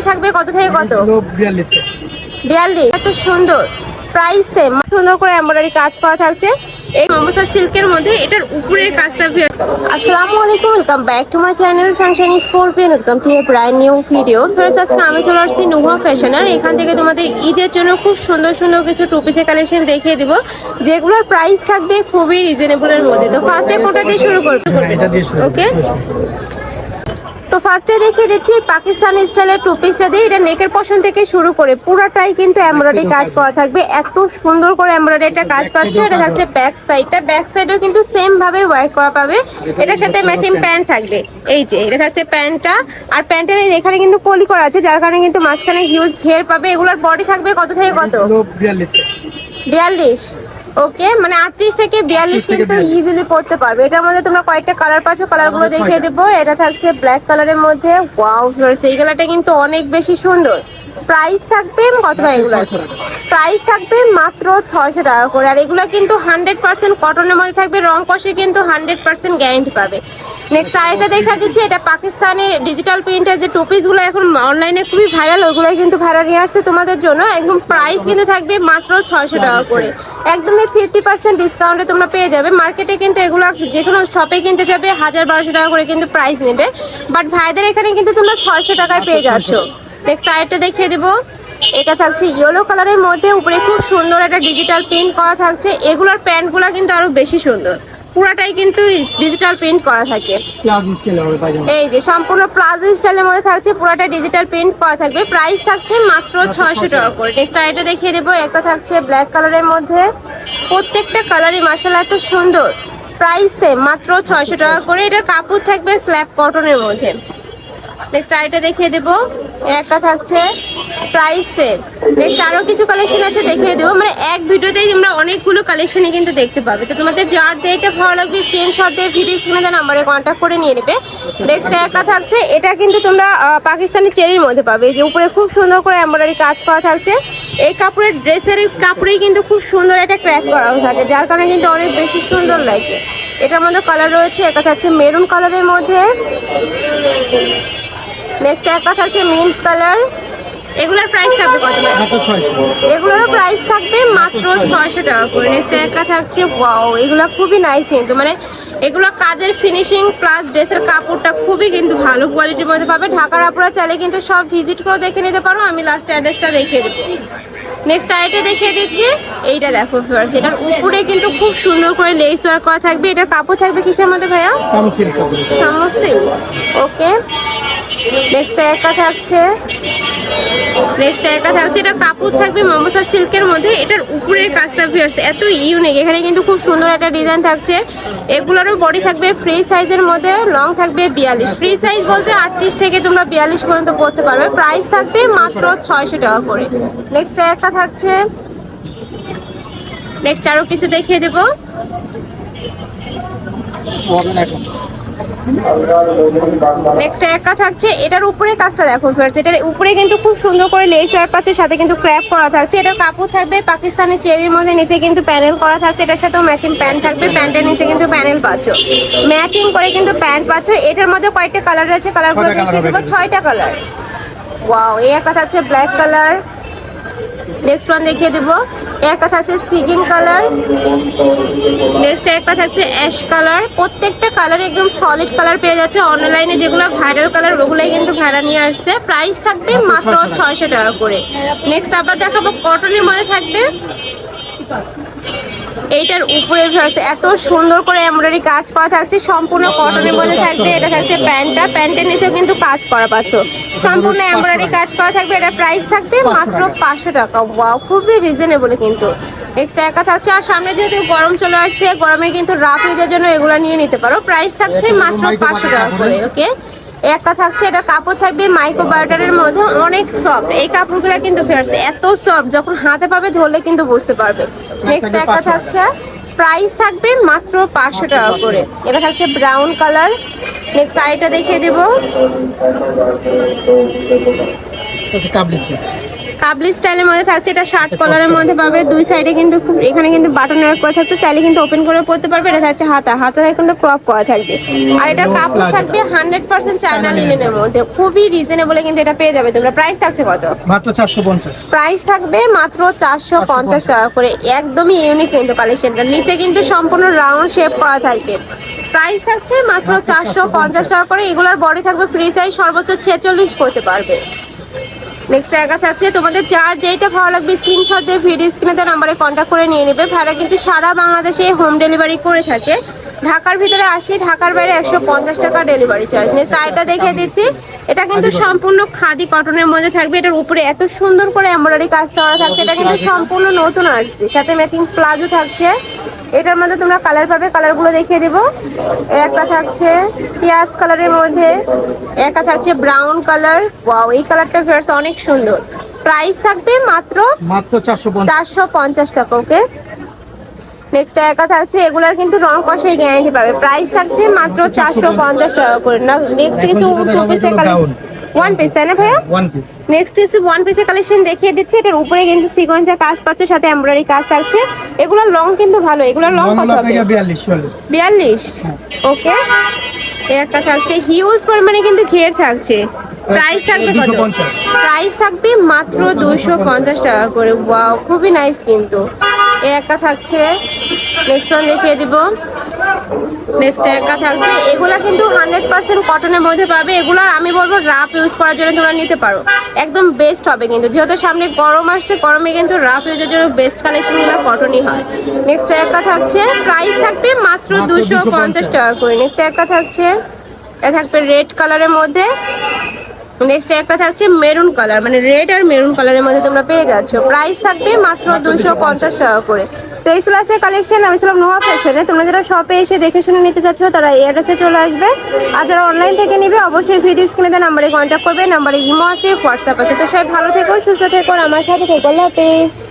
Body থাকবে কত থেকে কত? বিয়াল্লিশ এত সুন্দর। প্রাইস সেম সুন্দর করে এমব্রয়ডারি কাজ করা থাকছে। এই মমসা সিল্কের মধ্যে এটার উপরের কাজটা আসসালামু আলাইকুম welcome back to my channel sunshine scorpion welcome to a brand new video first আজকে আমি চলে আসছি নুহা ফ্যাশনার এখান থেকে তোমাদের ঈদের জন্য খুব সুন্দর সুন্দর কিছু টু পিসের কালেকশন দেখিয়ে দিব। যেগুলোর প্রাইস থাকবে খুবই রিজনেবলের মধ্যে। তো ফার্স্টে কোনটা দিয়ে শুরু করব? শুরু ওকে তো ফার্স্টে দেখিয়ে দিচ্ছি পাকিস্তানি স্টাইলের টু পিসটা দিয়ে এটা নেকের পশন থেকে শুরু করে পুরাটাই কিন্তু এমব্রয়ডারি কাজ করা থাকবে। এত সুন্দর করে এমব্রয়ডারি একটা কাজ পাচ্ছ এটা থাকছে ব্যাক সাইডটা ব্যাক সাইডেও কিন্তু সেম ভাবে ওয়ার্ক করা পাবে। এটার সাথে ম্যাচিং প্যান্ট থাকবে। এই যে এটা থাকছে প্যান্টটা আর প্যান্টের এই এখানে কিন্তু কলি করা আছে যার কারণে কিন্তু মাঝখানে হিউজ ঘের পাবে। এগুলোর বডি থাকবে কত থেকে কত? বিয়াল্লিশ। বিয়াল্লিশ। ওকে মানে আটত্রিশ থেকে বিয়াল্লিশ কিন্তু ইজিলি পড়তে পারবে। এটার মধ্যে তোমরা কয়েকটা কালার পাচ্ছ কালারগুলো দেখিয়ে। দেবো। এটা থাকছে ব্ল্যাক কালারের মধ্যে। ওয়াও এই কালারটা কিন্তু অনেক বেশি সুন্দর। প্রাইস থাকবে কত এগুলো? 600 টাকা। প্রাইস থাকবে মাত্র ছয়শো টাকা করে। আর এগুলো কিন্তু হান্ড্রেড পার্সেন্ট কটনের মধ্যে থাকবে। রং কষে কিন্তু হান্ড্রেড পার্সেন্ট গ্যারেন্টি পাবে। নেক্সট আরেকটা দেখা দিচ্ছে। এটা পাকিস্তানে ডিজিটাল প্রিন্টের যে টপিসগুলো এখন অনলাইনে খুবই ভাইরাল ওগুলোই কিন্তু ভাইরাল নিয়ে আসছে তোমাদের জন্য। একদম প্রাইস কিন্তু থাকবে মাত্র ছয়শো টাকা করে। একদমই ফিফটি পার্সেন্ট ডিসকাউন্টে তোমরা পেয়ে যাবে। মার্কেটে কিন্তু এগুলো যে কোনো শপে কিনতে যাবে হাজার বারোশো টাকা করে কিন্তু প্রাইস নেবে। বাট ভাইদের এখানে কিন্তু তোমরা ছয়শো টাকায় পেয়ে যাচ্ছ। নেক্সট আরেকটা দেখিয়ে দেবো। এটা থাকছে ইয়েলো কালারের মধ্যে উপরে খুব সুন্দর একটা ডিজিটাল প্রিন্ট করা থাকছে। এগুলোর প্যান্টগুলো কিন্তু আরও বেশি সুন্দর। পুরাটাই কিন্তু ডিজিটাল প্রিন্ট করা থাকে। এই যে সম্পূর্ণ প্লাজো স্টাইলের মধ্যে থাকছে পুরাটা ডিজিটাল প্রিন্ট করা থাকবে। প্রাইস থাকছে মাত্র ছয়শো টাকা করে। নেক্সট আইটা দেখিয়ে দেবো একটা থাকছে ব্ল্যাক কালারের মধ্যে। প্রত্যেকটা কালারই মাসালা এত সুন্দর। প্রাইস সেম মাত্র ছয়শো টাকা করে। এটার কাপড় থাকবে স্ল্যাব কটনের মধ্যে। নেক্সট আইটা দেখিয়ে দেবো। একটা থাকছে প্রাইস সেম নেক্সট আরও কিছু কালেকশন আছে দেখিয়ে দেবো। মানে এক ভিডিওতেই তোমরা অনেকগুলো কালেকশনই কিন্তু দেখতে পাবে। তো তোমাদের যার যেটা ভালো লাগবে স্ক্রিনশট দিয়ে ভিডিও স্ক্রিনে দেওয়া নাম্বারে কন্ট্যাক্ট করে নিয়ে নেবে। নেক্সট একটা থাকছে, এটা কিন্তু তোমরা পাকিস্তানি চেরির মধ্যে পাবে। যে উপরে খুব সুন্দর করে এমব্রয়ডারি কাজ করা থাকছে। এই কাপড়ের, ড্রেসের কাপড়েই কিন্তু খুব সুন্দর একটা ক্র্যাক করা থাকে, যার কারণে কিন্তু অনেক বেশি সুন্দর লাগে। এটার মধ্যে কালার রয়েছে, একটা থাকছে মেরুন কালারের মধ্যে। নেক্সট একটা থাকছে মিন্ট কালার এগুলোর প্রাইস থাকবে কত এগুলোর প্রাইস থাকবে মাত্র ছয়শো। টাকা করে। নেক্সট একটা থাকছে ওয়াও এগুলো খুবই নাইস কিন্তু। মানে এগুলো কাজের ফিনিশিং প্লাস ড্রেসের কাপড়টা খুবই কিন্তু ভালো কোয়ালিটির মধ্যে পাবে। ঢাকার আপনারা চাইলে কিন্তু সব ভিজিট করে দেখে নিতে পারো। আমি লাস্ট অ্যাড্রেসটা দেখিয়ে দেবো। নেক্সট আইটা দেখিয়ে দিচ্ছি। এইটা দেখো ফার্স্ট এটার উপরে কিন্তু খুব সুন্দর করে লেস ওয়ার্ক করা থাকবে। এটার কাপড় থাকবে কিসের মধ্যে ভাইয়া? সামু সিল্ক কাপড়। সমস্তই ওকে। নেক্সট একটা থাকছে। নেক্সট একটা থাকছে এটা কাপড় থাকবে মমসা সিল্কের মধ্যে। এটার উপরের কাজটা ফিয়ার্স এত ইউনিক এখানে কিন্তু খুব সুন্দর একটা ডিজাইন থাকছে। এগুলোরও বডি থাকবে ফ্রি সাইজের মধ্যে লং থাকবে বিয়াল্লিশ। ফ্রি সাইজ বলতে আটত্রিশ থেকে তোমরা বিয়াল্লিশ পর্যন্ত পড়তে পারবে। প্রাইস থাকবে মাত্র ছয়শো টাকা করে। নেক্সট একটা থাকছে। নেক্সট আরও কিছু দেখিয়ে দেবো। নেক্সট একটা থাকছে। এটার উপরে কাজটা দেখো এটার উপরে কিন্তু খুব সুন্দর করে লেস ওয়ার্ক পাচ্ছে সাথে কিন্তু ক্র্যাপ করা থাকছে। এটার কাপড় থাকবে পাকিস্তানি চেরির মধ্যে নিচে কিন্তু প্যানেল করা থাকছে। এটার সাথেও ম্যাচিং প্যান্ট থাকবে। প্যান্টের নিচে কিন্তু প্যানেল পাচ্ছ। ম্যাচিং করে কিন্তু প্যান্ট পাচ্ছ। এটার মধ্যে কয়েকটা কালার রয়েছে। কালারগুলো ছয়টা দেখিয়ে দেবো। ছয়টা কালার ওয়াও এই একটা থাকছে ব্ল্যাক কালার নেক্সট ওয়ান দেখিয়ে দেবো। এক একটা থাকছে সিগিন কালার। নেক্সট একটা থাকছে অ্যাশ কালার। প্রত্যেকটা কালার একদম সলিড কালার পেয়ে যাচ্ছে। অনলাইনে যেগুলো ভাইরাল কালার ওগুলোই কিন্তু ভাড়া নিয়ে আসছে। প্রাইস থাকবে মাত্র ছয়শো টাকা। করে। নেক্সট আবার দেখাবো কটনের মধ্যে থাকবে। এইটার উপরে এত সুন্দর করে এমব্রয়ডারি কাজ করা থাকছে সম্পূর্ণ কটনের মধ্যে থাকবে এটা থাকছে প্যান্টটা। প্যান্টের নিচেও কিন্তু কাজ করা পাচ্ছ। সম্পূর্ণ এমব্রয়ডারি কাজ করা থাকবে এটা প্রাইস থাকবে মাত্র পাঁচশো টাকা। ওয়াও খুবই রিজনেবল কিন্তু। এক্সট্রা একা থাকছে আর সামনে যেহেতু গরম চলে আসছে গরমে কিন্তু রাফ ইউজের জন্য এগুলো নিয়ে নিতে পারো। প্রাইস থাকছে মাত্র পাঁচশো টাকা করে ওকে একটা থাকছে এটা কাপড় থাকবে মাইক্রো বার্টারের মধ্যে অনেক সফট এই কাপড়গুলো কিন্তু ফেরছে এত সফট যখন হাতে পাবে ধরলে কিন্তু বুঝতে পারবে। নেক্সট একটা থাকছে প্রাইস থাকবে মাত্র পাঁচশো টাকা করে। এটা থাকছে ব্রাউন কালার নেক্সট আরেকটা দেখিয়ে দেবো। কাবলি সেট কাবলি স্টাইলের মধ্যে থাকছে এটা শার্ট কলারের মধ্যে পাবে। দুই সাইডে কিন্তু খুব- এখানে কিন্তু বাটন ওয়ার্ক করা থাকছে চাইলে কিন্তু ওপেন করে পড়তে পারবে। এটা থাকছে হাতা। হাতা কিন্তু ক্রপ করা থাকবে আর এটার No কাপড় থাকবে হান্ড্রেড পার্সেন্ট চায়না লিনেনের মধ্যে। খুবই রিজনেবলে কিন্তু এটা পেয়ে যাবে তোমরা। প্রাইস থাকছে কত? মাত্র চারশো পঞ্চাশ। প্রাইস থাকবে মাত্র চারশো পঞ্চাশ টাকা করে। একদমই ইউনিক কিন্তু কালেকশনটা নিচে কিন্তু সম্পূর্ণ রাউন্ড শেপ করা থাকবে। প্রাইস থাকছে মাত্র চারশো পঞ্চাশ। টাকা করে। এগুলোর বডি থাকবে ফ্রি সাইজ সর্বোচ্চ ছেচল্লিশ করতে পারবে। নেক্সট একা থাকছে তোমাদের যার যেটা ভালো লাগবে স্ক্রিনশট দিয়ে ভিডিও স্ক্রিনে তো নাম্বারে কন্ট্যাক্ট করে নিয়ে নেবে। ভাড়া কিন্তু সারা বাংলাদেশে হোম ডেলিভারি করে থাকে। ঢাকার ভিতরে আসি ঢাকার বাইরে একশো পঞ্চাশ টাকা ডেলিভারি চার্জ নেক্সট আরেকটা দেখে দিচ্ছি এটা কিন্তু সম্পূর্ণ খাদি কটনের মধ্যে থাকবে। এটার উপরে এত সুন্দর করে এমব্রয়ডারি কাজ করা থাকছে এটা কিন্তু সম্পূর্ণ নতুন আসছে সাথে ম্যাচিং প্লাজো থাকছে। এটার মধ্যে তোমরা কালার পাবে কালারগুলো দেখিয়ে দেবো। একটা থাকছে পিয়াজ কালারের মধ্যে একটা থাকছে ব্রাউন কালার ওয়াও এই কালারটা ফেয়ার্স অনেক সুন্দর। প্রাইস থাকবে মাত্র মাত্র চারশো পঞ্চাশ। টাকা ওকে নেক্সট একা থাকছে এগুলার কিন্তু রং কষাই গ্যারান্টি পাবে। প্রাইস থাকছে মাত্র চারশো পঞ্চাশ। টাকা করে। না নেক্সট কিছু টু পিসের কালেকশন ওয়ান পিস তাই না ভাইয়া? ওয়ান পিস নেক্সট কিছু ওয়ান পিসের কালেকশন দেখিয়ে দিচ্ছি। এটার উপরে কিন্তু সিকোয়েন্সের কাজ পাচ্ছে সাথে এমব্রয়ডারি কাজ থাকছে। এগুলোর লং কিন্তু ভালো। এগুলোর লং কত হবে? থেকে বিয়াল্লিশ চল্লিশ। বিয়াল্লিশ? ওকে একটা থাকছে। হিউজ পরিমাণে কিন্তু ঘের থাকছে। প্রাইস থাকবে কত? প্রাইস থাকবে মাত্র দুশো পঞ্চাশ টাকা করে। ওয়াও খুবই নাইস কিন্তু। এই একটা থাকছে। নেক্সট ওয়ান দেখিয়ে দিব। নেক্সট একটা থাকছে এগুলা কিন্তু হান্ড্রেড পার্সেন্ট কটনের মধ্যে পাবে। এগুলো আমি বলব রাফ ইউজ করার জন্য তোমরা নিতে পারো। একদম বেস্ট হবে কিন্তু। যেহেতু সামনে গরম আসছে গরমে কিন্তু রাফ ইউজের জন্য বেস্ট কালেকশনগুলো কটনই হয়। নেক্সট একটা থাকছে। প্রাইস থাকবে মাত্র দুশো পঞ্চাশ টাকা করে। নেক্সট একটা থাকছে। এটা থাকবে রেড কালারের মধ্যে। নেক্সট একটা থাকছে মেরুন কালার মানে রেড আর মেরুন কালারের মধ্যে তোমরা পেয়ে যাচ্ছ। প্রাইস থাকবে মাত্র দুশো পঞ্চাশ টাকা করে। তো এই ক্লাসের কালেকশন আমি ছিলাম নোয়া ফ্যাশনে তোমরা যারা শপে এসে দেখে শুনে নিতে চাচ্ছ, তারা এই অ্যাড্রেসে চলে আসবে। আর যারা অনলাইন থেকে নিবে, অবশ্যই ভিডিও স্ক্রিনে দেওয়া নাম্বারে কন্ট্যাক্ট করবে। নাম্বারে ইমো আছে হোয়াটসঅ্যাপ আছে। তো সবাই ভালো থেকো, সুস্থ থেকো আমার সাথে থেকো। আল্লাহ হাফেজ।